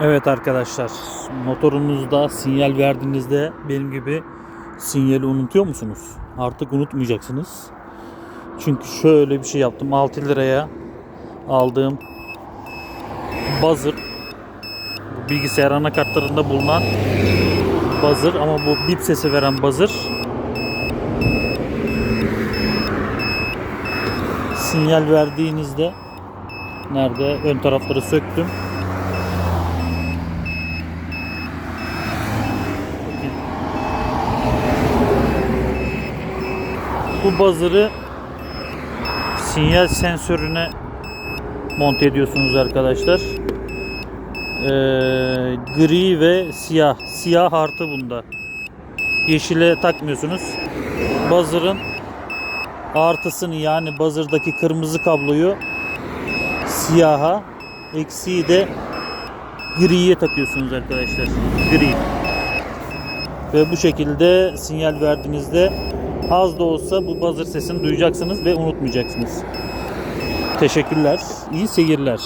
Evet arkadaşlar, motorunuzda sinyal verdiğinizde benim gibi sinyali unutuyor musunuz? Artık unutmayacaksınız. Çünkü şöyle bir şey yaptım. 6 liraya aldığım buzzer bu bilgisayar anakartlarında bulunan buzzer ama bu bip sesi veren buzzer sinyal verdiğinizde nerede ön tarafları söktüm bu buzzer'ı sinyal sensörüne monte ediyorsunuz arkadaşlar. Ee, gri ve siyah. Siyah artı bunda. Yeşile takmıyorsunuz. Buzzer'ın artısını yani buzzer'daki kırmızı kabloyu siyaha eksiği de griye takıyorsunuz arkadaşlar. Gri. Ve bu şekilde sinyal verdiğinizde az da olsa bu buzzer sesini duyacaksınız ve unutmayacaksınız. Teşekkürler. İyi seyirler.